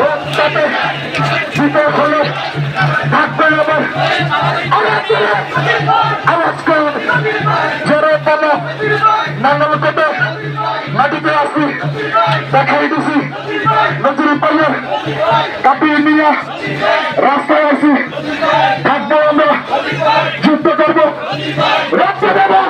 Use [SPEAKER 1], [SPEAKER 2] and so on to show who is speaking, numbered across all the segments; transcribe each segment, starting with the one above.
[SPEAKER 1] রক্তাতে শীতের হলো থাকবে কত মাটিতে আসি, দেখাই দিছি। নজরুল পাইয়ে কাপিয়ে নিয়ে রাস্তায় আসি। থাকব আমরা, যুদ্ধ করব। রক্ত দেবো,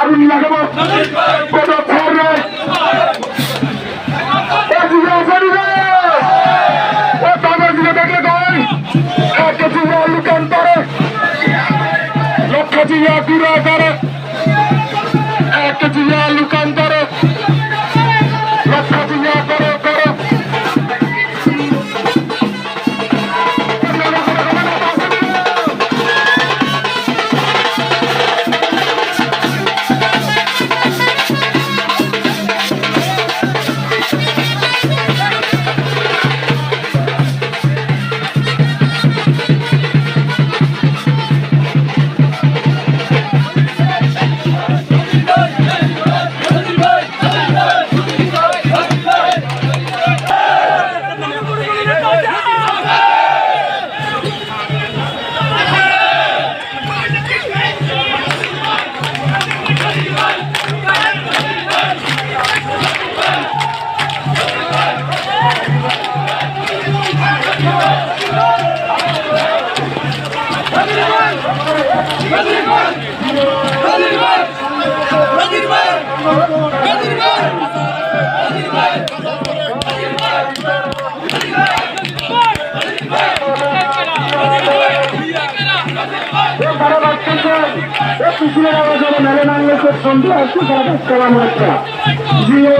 [SPEAKER 1] আগুন লাগাবো। কোনো ছাড় নয় লক্ষ জিয়া দূরে করে। can't ভাবতেছেন এ পিছনের আওয়াজ হলো মেলে নামলে সব সন্ধ্যা আসছে তারা দেখলাম একটা জিও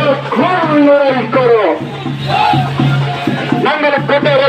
[SPEAKER 1] এখন লড়াই করো